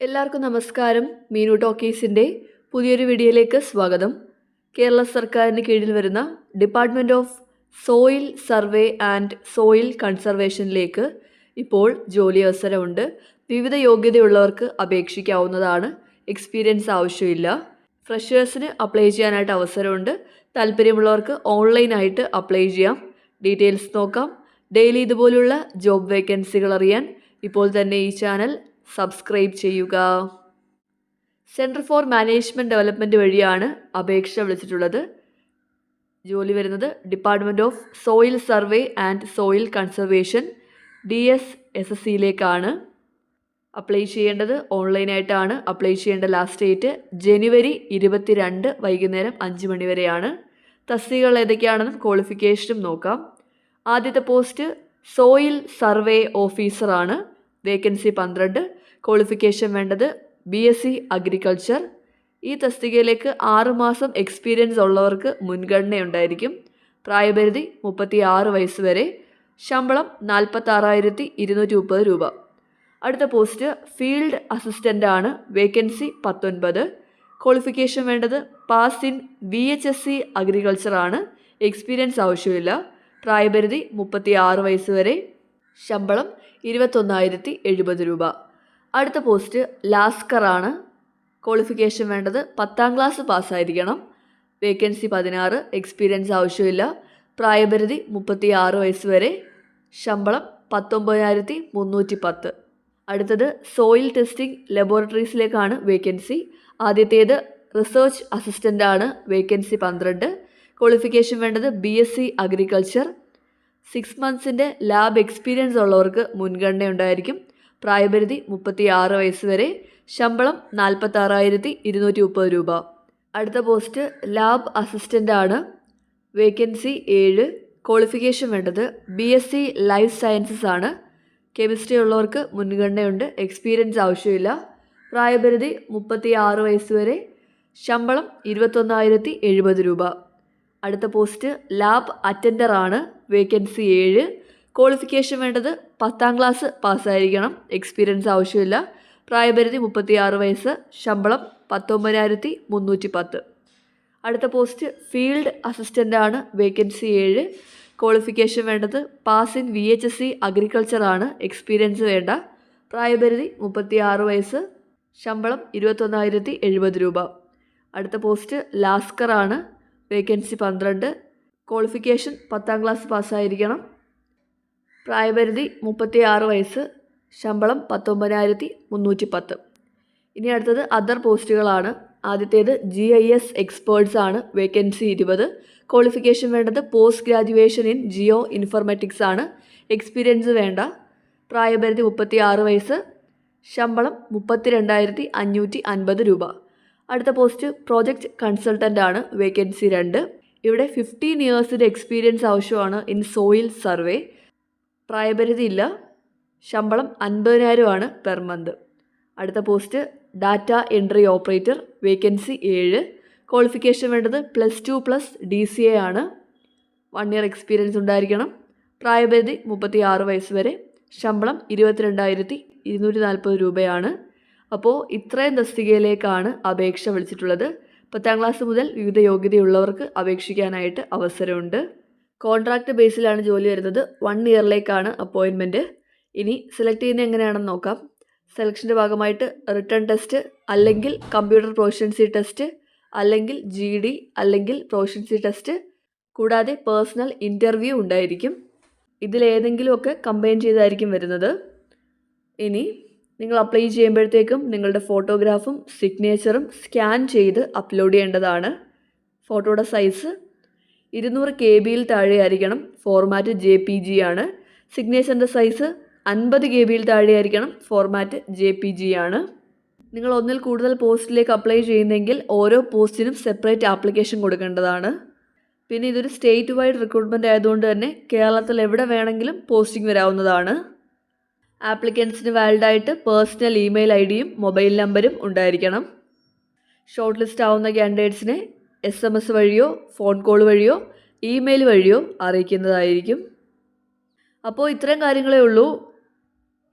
എല്ലാവർക്കും നമസ്കാരം. മീനു ടോക്കീസിന്റെ പുതിയൊരു വീഡിയോയിലേക്ക് സ്വാഗതം. കേരള സർക്കാരിന് കീഴിൽ വരുന്ന department of soil survey and soil കൺസർവേഷനിലേക്ക് ഇപ്പോൾ ജോലി അവസരമുണ്ട്. വിവിധ യോഗ്യതയുള്ളവർക്ക് അപേക്ഷിക്കാവുന്നതാണ്. എക്സ്പീരിയൻസ് ആവശ്യമില്ല. ഫ്രഷേഴ്സിന് അപ്ലൈ ചെയ്യാനായിട്ട് അവസരമുണ്ട്. താല്പര്യമുള്ളവർക്ക് ഓൺലൈനായിട്ട് അപ്ലൈ ചെയ്യാം. ഡീറ്റെയിൽസ് നോക്കാം. ഡെയിലി ഇതുപോലുള്ള ജോബ് വേക്കൻസികൾ അറിയാൻ ഇപ്പോൾ തന്നെ ഈ ചാനൽ സബ്സ്ക്രൈബ് ചെയ്യുക. സെന്റർ ഫോർ മാനേജ്മെന്റ് ഡെവലപ്മെന്റ് വഴിയാണ് അപേക്ഷ വിളിച്ചിട്ടുള്ളത്. ജോലി വരുന്നത് department of soil survey and soil conservation D S S S സിയിലേക്കാണ് apply ചെയ്യേണ്ടത് ഓൺലൈനായിട്ടാണ് അപ്ലൈ ചെയ്യേണ്ട ലാസ്റ്റ് ഡേറ്റ് ജനുവരി ഇരുപത്തിരണ്ട് വൈകുന്നേരം അഞ്ച് മണി വരെയാണ്. തസ്തികകൾ ഏതൊക്കെയാണെന്നും ക്വാളിഫിക്കേഷനും നോക്കാം. ആദ്യത്തെ പോസ്റ്റ് സോയിൽ സർവേ ഓഫീസറാണ് വേക്കൻസി പന്ത്രണ്ട് ക്വാളിഫിക്കേഷൻ വേണ്ടത് ബി എസ് സി അഗ്രികൾച്ചർ. ഈ തസ്തികയിലേക്ക് ആറുമാസം എക്സ്പീരിയൻസ് ഉള്ളവർക്ക് മുൻഗണനയുണ്ടായിരിക്കും. പ്രായപരിധി മുപ്പത്തി ആറ് വയസ്സ് വരെ. ശമ്പളം നാൽപ്പത്താറായിരത്തി ഇരുന്നൂറ്റി മുപ്പത് രൂപ. അടുത്ത പോസ്റ്റ് ഫീൽഡ് അസിസ്റ്റന്റ് ആണ് വേക്കൻസി പത്തൊൻപത്. ക്വാളിഫിക്കേഷൻ വേണ്ടത് pass in V H S C അഗ്രികൾച്ചറാണ്. Experience ആവശ്യമില്ല. പ്രായപരിധി മുപ്പത്തി ആറ് വയസ്സ് വരെ. ശമ്പളം ഇരുപത്തൊന്നായിരത്തി എഴുപത് രൂപ. അടുത്ത പോസ്റ്റ് ലാസ്കറാണ്. ക്വാളിഫിക്കേഷൻ വേണ്ടത് പത്താം ക്ലാസ് പാസ്സായിരിക്കണം. വേക്കൻസി പതിനാറ് എക്സ്പീരിയൻസ് ആവശ്യമില്ല. പ്രായപരിധി മുപ്പത്തി ആറ് വയസ്സ് വരെ. ശമ്പളം പത്തൊമ്പതിനായിരത്തി മുന്നൂറ്റി പത്ത് അടുത്തത് സോയിൽ ടെസ്റ്റിംഗ് ലബോറട്ടറീസിലേക്കാണ് വേക്കൻസി ആദ്യത്തേത് റിസർച്ച് അസിസ്റ്റന്റാണ് വേക്കൻസി പന്ത്രണ്ട്. ക്വാളിഫിക്കേഷൻ വേണ്ടത് B S C agriculture six മന്ത്സിന്റെ lab experience ഉള്ളവർക്ക് മുൻഗണന ഉണ്ടായിരിക്കും പ്രായപരിധി മുപ്പത്തി ആറ് വയസ്സ് വരെ ശമ്പളം നാൽപ്പത്താറായിരത്തി ഇരുന്നൂറ്റി മുപ്പത് രൂപ. അടുത്ത പോസ്റ്റ് ലാബ് അസിസ്റ്റന്റ് ആണ്. വേക്കൻസി ഏഴ്. ക്വാളിഫിക്കേഷൻ വേണ്ടത് B S C life sciences ആണ്. കെമിസ്ട്രി ഉള്ളവർക്ക് മുൻഗണനയുണ്ട്. എക്സ്പീരിയൻസ് ആവശ്യമില്ല. പ്രായപരിധി മുപ്പത്തി ആറ് വയസ്സ് വരെ ശമ്പളം ഇരുപത്തൊന്നായിരത്തി എഴുപത് രൂപ. അടുത്ത പോസ്റ്റ് ലാബ് അറ്റൻഡർ ആണ് വേക്കൻസി ഏഴ്. ക്വാളിഫിക്കേഷൻ വേണ്ടത് പത്താം ക്ലാസ് പാസ്സായിരിക്കണം എക്സ്പീരിയൻസ് ആവശ്യമില്ല. പ്രായപരിധി മുപ്പത്തി ആറ് വയസ്സ് ശമ്പളം പത്തൊമ്പതിനായിരത്തി മുന്നൂറ്റി പത്ത് അടുത്ത പോസ്റ്റ് ഫീൽഡ് അസിസ്റ്റന്റ് ആണ് വേക്കൻസി ഏഴ്. ക്വാളിഫിക്കേഷൻ വേണ്ടത് pass in V H S C agriculture ആണ് എക്സ്പീരിയൻസ് വേണ്ട. പ്രായപരിധി മുപ്പത്തി ആറ് വയസ്സ് ശമ്പളം ഇരുപത്തൊന്നായിരത്തി എഴുപത് രൂപ. അടുത്ത പോസ്റ്റ് ലാസ്കർ ആണ് വേക്കൻസി പന്ത്രണ്ട് ക്വാളിഫിക്കേഷൻ പത്താം ക്ലാസ് പാസ്സായിരിക്കണം. പ്രായപരിധി മുപ്പത്തി ആറ് വയസ്സ് ശമ്പളം പത്തൊമ്പതിനായിരത്തി മുന്നൂറ്റി പത്ത് ഇനി അടുത്തത് അതർ പോസ്റ്റുകളാണ് ആദ്യത്തേത് ജി ഐ എസ് എക്സ്പേർട്സ് ആണ്. വേക്കൻസി ഇരുപത്. ക്വാളിഫിക്കേഷൻ വേണ്ടത് post graduation in geo informatics ആണ്. എക്സ്പീരിയൻസ് വേണ്ട. പ്രായപരിധി മുപ്പത്തി ആറ് വയസ്സ് ശമ്പളം മുപ്പത്തി രണ്ടായിരത്തി അഞ്ഞൂറ്റി അൻപത് രൂപ. അടുത്ത പോസ്റ്റ് പ്രോജക്റ്റ് കൺസൾട്ടന്റ് ആണ് വേക്കൻസി രണ്ട്. ഇവിടെ ഫിഫ്റ്റീൻ ഇയേഴ്സിന്റെ എക്സ്പീരിയൻസ് ആവശ്യമാണ് ഇൻ സോയിൽ സർവേ പ്രായപരിധി ഇല്ല ശമ്പളം അൻപതിനായിരമാണ് പെർ മന്ത് അടുത്ത post data entry operator vacancy ഏഴ്. ക്വാളിഫിക്കേഷൻ വേണ്ടത് plus two plus D C A ആണ്. വൺ ഇയർ എക്സ്പീരിയൻസ് ഉണ്ടായിരിക്കണം. പ്രായപരിധി മുപ്പത്തി ആറ് വയസ്സ് വരെ. ശമ്പളം ഇരുപത്തിരണ്ടായിരത്തി ഇരുന്നൂറ്റി നാൽപ്പത് രൂപയാണ്. അപ്പോൾ ഇത്രയും തസ്തികയിലേക്കാണ് അപേക്ഷ വിളിച്ചിട്ടുള്ളത്. പത്താം ക്ലാസ് മുതൽ വിവിധ യോഗ്യതയുള്ളവർക്ക് അപേക്ഷിക്കാനായിട്ട് അവസരമുണ്ട്. കോൺട്രാക്ട് ബേസിലാണ് ജോലി വരുന്നത്. വൺ ഇയറിലേക്കാണ് അപ്പോയിൻമെന്റ് ഇനി സെലക്ട് ചെയ്യുന്നത് എങ്ങനെയാണെന്ന് നോക്കാം. സെലക്ഷന്റെ ഭാഗമായിട്ട് റിട്ടേൺ ടെസ്റ്റ് അല്ലെങ്കിൽ കമ്പ്യൂട്ടർ പ്രൊഫഷൻസി ടെസ്റ്റ് അല്ലെങ്കിൽ ജി ഡി അല്ലെങ്കിൽ പ്രൊഫഷൻസി ടെസ്റ്റ് കൂടാതെ പേഴ്സണൽ ഇന്റർവ്യൂ ഉണ്ടായിരിക്കും. ഇതിലേതെങ്കിലുമൊക്കെ കമ്പൈൻ ചെയ്തായിരിക്കും വരുന്നത്. ഇനി നിങ്ങൾ അപ്ലൈ ചെയ്യുമ്പോഴത്തേക്കും നിങ്ങളുടെ ഫോട്ടോഗ്രാഫും സിഗ്നേച്ചറും സ്കാൻ ചെയ്ത് അപ്ലോഡ് ചെയ്യേണ്ടതാണ്. ഫോട്ടോയുടെ സൈസ് ഇരുന്നൂറ് കെ ബിയിൽ താഴെയായിരിക്കണം ഫോർമാറ്റ് ജെ പി ജി ആണ്. സിഗ്നേച്ചറിന്റെ സൈസ് അൻപത് കെ ബിയിൽ താഴെയായിരിക്കണം ഫോർമാറ്റ് ജെ പി ജി ആണ്. നിങ്ങൾ ഒന്നിൽ കൂടുതൽ പോസ്റ്റിലേക്ക് അപ്ലൈ ചെയ്യുന്നെങ്കിൽ ഓരോ പോസ്റ്റിനും സെപ്പറേറ്റ് ആപ്ലിക്കേഷൻ കൊടുക്കേണ്ടതാണ്. പിന്നെ ഇതൊരു സ്റ്റേറ്റ് വൈഡ് റിക്രൂട്ട്മെന്റ് ആയതുകൊണ്ട് തന്നെ കേരളത്തിൽ എവിടെ വേണമെങ്കിലും പോസ്റ്റിംഗ് വരാവുന്നതാണ്. ആപ്ലിക്കൻസിന് വാലിഡായിട്ട് പേഴ്സണൽ ഇമെയിൽ ഐ ഡിയും മൊബൈൽ നമ്പരും ഉണ്ടായിരിക്കണം. ഷോർട്ട് ലിസ്റ്റ് ആവുന്ന ക്യാൻഡിഡേറ്റ്സിനെ എസ് എം എസ് വഴിയോ ഫോൺ കോൾ വഴിയോ ഇമെയിൽ വഴിയോ അറിയിക്കുന്നതായിരിക്കും. അപ്പോൾ ഇത്തരം കാര്യങ്ങളേ ഉള്ളൂ.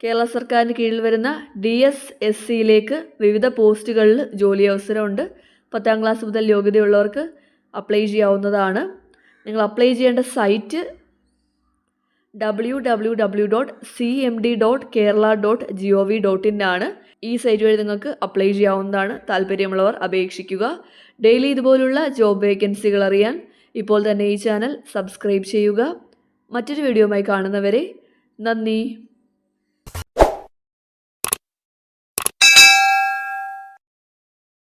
കേരള സർക്കാരിന് കീഴിൽ വരുന്ന ഡി എസ് എസ് സിയിലേക്ക് വിവിധ പോസ്റ്റുകളിൽ ജോലി അവസരമുണ്ട്. പത്താം ക്ലാസ് മുതൽ യോഗ്യതയുള്ളവർക്ക് അപ്ലൈ ചെയ്യാവുന്നതാണ്. നിങ്ങൾ അപ്ലൈ ചെയ്യേണ്ട site W W W dot C M D dot Kerala dot G O V dot in ആണ്. ഈ സൈറ്റ് വഴി നിങ്ങൾക്ക് അപ്ലൈ ചെയ്യാവുന്നതാണ്. താല്പര്യമുള്ളവർ അപേക്ഷിക്കുക. ഡെയിലി ഇതുപോലുള്ള ജോബ് വേക്കൻസികൾ അറിയാൻ ഇപ്പോൾ തന്നെ ഈ ചാനൽ സബ്സ്ക്രൈബ് ചെയ്യുക. മറ്റൊരു വീഡിയോയുമായി കാണുന്നവരെ നന്ദി.